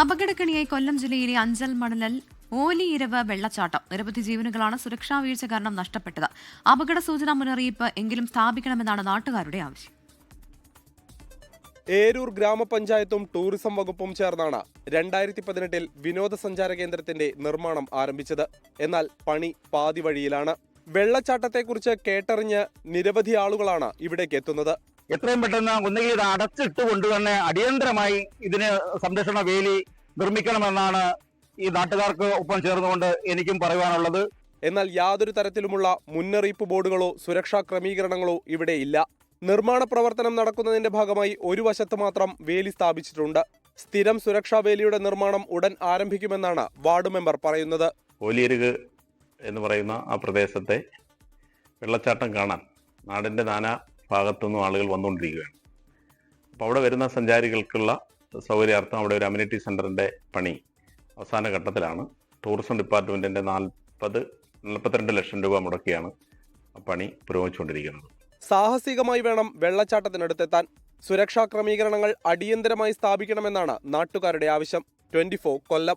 അപകടക്കണിയായി കൊല്ലം ജില്ലയിലെ അഞ്ചൽ മണലൽ ഓലിയിരവ് വെള്ളച്ചാട്ടം. നിരവധി ജീവനുകളാണ് സുരക്ഷാ വീഴ്ച കാരണം നഷ്ടപ്പെട്ടത്. അപകട സൂചനാ മുന്നറിയിപ്പ് എങ്കിലും സ്ഥാപിക്കണമെന്നാണ് നാട്ടുകാരുടെ ആവശ്യം. ഏരൂർ ഗ്രാമപഞ്ചായത്തും ടൂറിസം വകുപ്പും ചേർന്നാണ് രണ്ടായിരത്തി പതിനെട്ടിൽ വിനോദസഞ്ചാര കേന്ദ്രത്തിന്റെ നിർമ്മാണം ആരംഭിച്ചത്. എന്നാൽ പണി പാതി വഴിയിലാണ്. വെള്ളച്ചാട്ടത്തെക്കുറിച്ച് കേട്ടറിഞ്ഞ് നിരവധി ആളുകളാണ് ഇവിടേക്ക് എത്തുന്നത്. എത്രയും പെട്ടെന്ന് ഒന്നുകിൽ ഇത് അടച്ചിട്ടുകൊണ്ട് തന്നെ അടിയന്തരമായി ഇതിന് സംരക്ഷണ വേലി നിർമ്മിക്കണമെന്നാണ് ഈ നാട്ടുകാർക്ക് ഒപ്പം ചേർന്നുകൊണ്ട് എനിക്കും പറയുവാനുള്ളത്. എന്നാൽ യാതൊരു തരത്തിലുമുള്ള മുന്നറിയിപ്പ് ബോർഡുകളോ സുരക്ഷാ ക്രമീകരണങ്ങളോ ഇവിടെ ഇല്ല. നിർമ്മാണ പ്രവർത്തനം നടക്കുന്നതിന്റെ ഭാഗമായി ഒരു വശത്ത് മാത്രം വേലി സ്ഥാപിച്ചിട്ടുണ്ട്. സ്ഥിരം സുരക്ഷാ വേലിയുടെ നിർമ്മാണം ഉടൻ ആരംഭിക്കുമെന്നാണ് വാർഡ് മെമ്പർ പറയുന്നത്. ഓലിയരുക് എന്ന് പറയുന്ന ആ പ്രദേശത്തെ വെള്ളച്ചാട്ടം കാണാൻ നാടിന്റെ നാനാ ഭാഗത്തുനിന്നും ആളുകൾ വന്നുകൊണ്ടിരിക്കുകയാണ്. അപ്പോൾ അവിടെ വരുന്ന സഞ്ചാരികൾക്കുള്ള സൗകര്യാർത്ഥം അവിടെ ഒരു അമ്യൂണിറ്റി സെന്ററിന്റെ പണി അവസാന ഘട്ടത്തിലാണ്. ടൂറിസം ഡിപ്പാർട്ട്മെന്റിന്റെ നാൽപ്പത് നാൽപ്പത്തിരണ്ട് ലക്ഷം രൂപ മുടക്കിയാണ് പണി പുരോഗമിച്ചുകൊണ്ടിരിക്കുന്നത്. സാഹസികമായി വേണം വെള്ളച്ചാട്ടത്തിനടുത്തെത്താൻ. സുരക്ഷാ ക്രമീകരണങ്ങൾ അടിയന്തരമായി സ്ഥാപിക്കണമെന്നാണ് നാട്ടുകാരുടെ ആവശ്യം. ട്വന്റി കൊല്ലം.